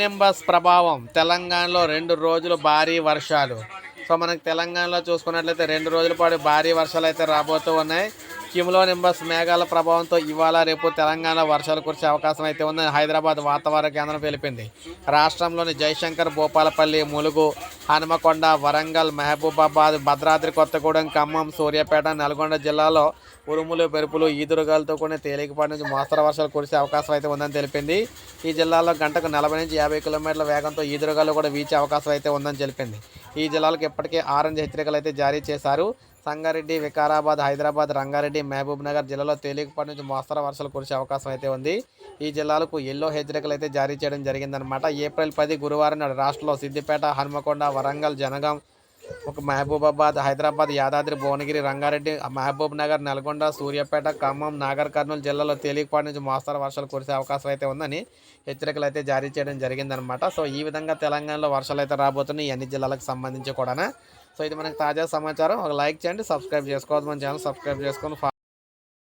Nimbus ప్రభావం. తెలంగాణలో రెండు రోజులు భారీ వర్షాలు. సో మనకి తెలంగాణలో చూసుకున్నట్లయితే రెండు రోజుల పాటు భారీ వర్షాలు అయితే రాబోతూ ఉన్నాయి. కిములో నింబస్ మేఘాల ప్రభావంతో ఇవాళ రేపు తెలంగాణ వర్షాలు కురిసే అవకాశం అయితే ఉందని హైదరాబాద్ వాతావరణ కేంద్రం తెలిపింది. రాష్ట్రంలోని జయశంకర్ భూపాలపల్లి ములుగు హనుమకొండ వరంగల్ మహబూబాబాద్ భద్రాద్రి కొత్తగూడెం ఖమ్మం సూర్యాపేట నల్గొండ జిల్లాలో ఉరుములు పెరుపులు ఈదురుగాలతో కూడిన తేలికపాటి నుంచి మోస్తరు వర్షాలు కురిసే అవకాశం అయితే ఉందని తెలిపింది. ఈ జిల్లాలో గంటకు నలభై నుంచి యాభై కిలోమీటర్ల వేగంతో ఈదురుగాలు కూడా వీచే అవకాశం అయితే ఉందని తెలిపింది ఈ జిల్లాలకు ఇప్పటికే ఆరెంజ్ హెచ్చరికలు అయితే జారీ చేశారు. సంగారెడ్డి వికారాబాద్ హైదరాబాద్ రంగారెడ్డి మహబూబ్ నగర్ జిల్లాలో తేలికపాటి నుంచి మోస్తరు వర్షాలు కురిసే అవకాశం అయితే ఉంది. ఈ జిల్లాలకు ఎల్లో హెచ్చరికలు అయితే జారీ చేయడం జరిగిందనమాట ఏప్రిల్ పది గురువారం నాడు రాష్ట్రంలో సిద్దిపేట హనుమకొండ వరంగల్ జనగాం ఒక మహబూబాబాద్ హైదరాబాద్ యాదాద్రి భువనగిరి రంగారెడ్డి మహబూబ్ నగర్ నల్గొండ సూర్యాపేట ఖమ్మం నాగర్ కర్నూలు జిల్లాలో తేలికపాటి నుంచి మోస్తరు వర్షాలు కురిసే అవకాశం అయితే ఉందని హెచ్చరికలు అయితే జారీ చేయడం జరిగిందనమాట సో ఈ విధంగా తెలంగాణలో వర్షాలు అయితే రాబోతున్నాయి అన్ని జిల్లాలకు సంబంధించి కూడా సో ఇది మనకి తాజా సమాచారం. ఒక లైక్ చేయండి సబ్స్క్రైబ్ చేసుకోవద్దు మన ఛానల్ సబ్స్క్రైబ్ చేసుకొని